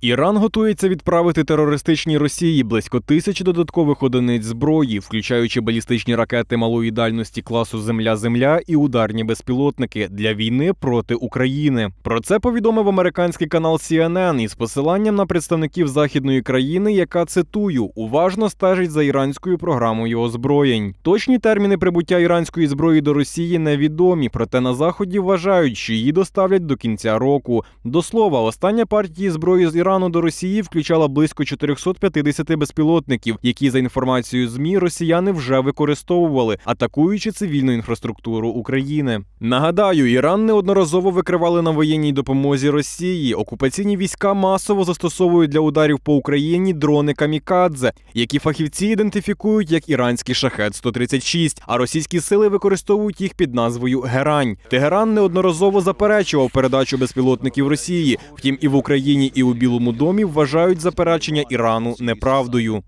Іран готується відправити терористичній Росії близько тисячі додаткових одиниць зброї, включаючи балістичні ракети малої дальності класу Земля-Земля і ударні безпілотники для війни проти України. Про це повідомив американський канал CNN із посиланням на представників західної країни, яка цитую уважно стежить за іранською програмою озброєнь. Точні терміни прибуття іранської зброї до Росії невідомі, проте на заході вважають, що її доставлять до кінця року. До слова, остання партія зброї з Ірану до Росії включала близько 450 безпілотників, які за інформацією змі росіяни вже використовували, атакуючи цивільну інфраструктуру України. Нагадаю, Іран неодноразово викривали на воєнній допомозі Росії. Окупаційні війська масово застосовують для ударів по Україні дрони камікадзе, які фахівці ідентифікують як іранський шахет 136 а російські сили використовують їх під назвою Герань. Тегеран неодноразово заперечував передачу безпілотників Росії. Втім, і в Україні, і у Білому домі вважають заперечення Ірану неправдою.